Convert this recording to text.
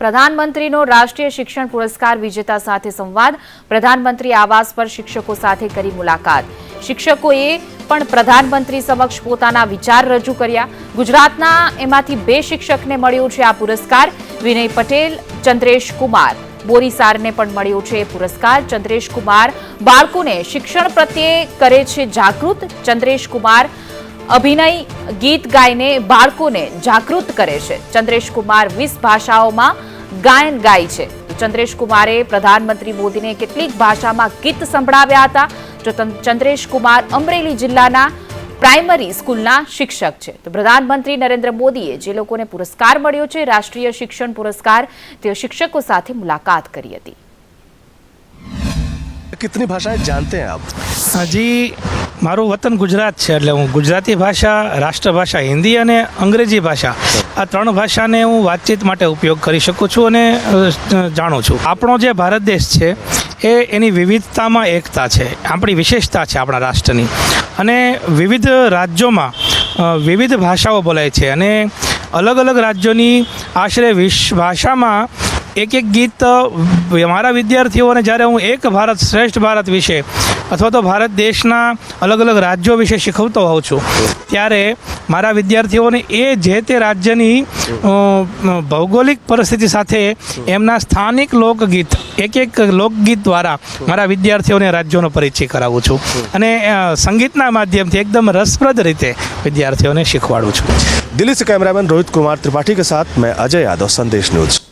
પ્રધાનમંત્રીનો રાષ્ટ્રીય શિક્ષણ પુરસ્કાર વિજેતા સાથે સંવાદ. પ્રધાનમંત્રી આવાસ પર શિક્ષકો સાથે કરી મુલાકાત. શિક્ષકોએ પણ પ્રધાનમંત્રી સમક્ષ પોતાના વિચાર રજૂ કર્યા. ગુજરાતના એમાંથી બે શિક્ષકને મળ્યો છે આ પુરસ્કાર. વિનય પટેલ, ચંદ્રેશ કુમાર. બોરીસારને પણ મળ્યો છે પુરસ્કાર. ચંદ્રેશ કુમાર બાળકોને શિક્ષણ પ્રત્યે કરે છે જાગૃત. ચંદ્રેશ કુમાર અભિનય ગીત ગાઈને બાળકોને જાગૃત કરે છે. ચંદ્રેશ કુમાર વીસ ભાષાઓમાં ગાયન ગાય છે. ચંદ્રેશ કુમારે પ્રધાનમંત્રી મોદીને કેટલીક ભાષામાં ગીત સંભળાવ્યા હતા. જો ચંદ્રેશ કુમાર અમરેલી જિલ્લાના પ્રાઇમરી સ્કૂલના શિક્ષક છે. તો પ્રધાનમંત્રી નરેન્દ્ર મોદીએ જે લોકોને પુરસ્કાર મળ્યો છે રાષ્ટ્રીય શિક્ષણ પુરસ્કાર તેઓ શિક્ષકો સાથે મુલાકાત કરી હતી. કિતની ભાષાએ જાણતે આપ હાજી મારું વતન ગુજરાત છે એટલે હું ગુજરાતી ભાષા, રાષ્ટ્રભાષા, હિન્દી અને અંગ્રેજી ભાષા આ ત્રણ ભાષાને હું વાતચીત માટે ઉપયોગ કરી શકું છું અને જાણું છું. આપણો જે ભારત દેશ છે, એ એની વિવિધતામાં એકતા છે. આપણી વિશેષતા છે આપણા રાષ્ટ્રની. અને વિવિધ રાજ્યોમાં વિવિધ ભાષાઓ બોલાય છે અને અલગ અલગ રાજ્યોની આશરે વીસ ભાષામાં એક એક ગીત મારા વિદ્યાર્થીઓને જ્યારે હું એક ભારત શ્રેષ્ઠ ભારત વિશે અથવા તો ભારત દેશના અલગ અલગ રાજ્યો વિશે શીખવતો હોઉં છું, ત્યારે મારા વિદ્યાર્થીઓને એ જે તે રાજ્યની ભૌગોલિક પરિસ્થિતિ સાથે એમના સ્થાનિક લોકગીત, એક એક લોકગીત દ્વારા મારા વિદ્યાર્થીઓને રાજ્યોનો પરિચય કરાવું છું. અને સંગીતના માધ્યમથી એકદમ રસપ્રદ રીતે વિદ્યાર્થીઓને શીખવાડું છું. દિલ્હી સે કેમેરામેન રોહિત કુમાર ત્રિપાઠી કે સાથ, મેં અજય યાદવ, સંદેશ ન્યૂઝ.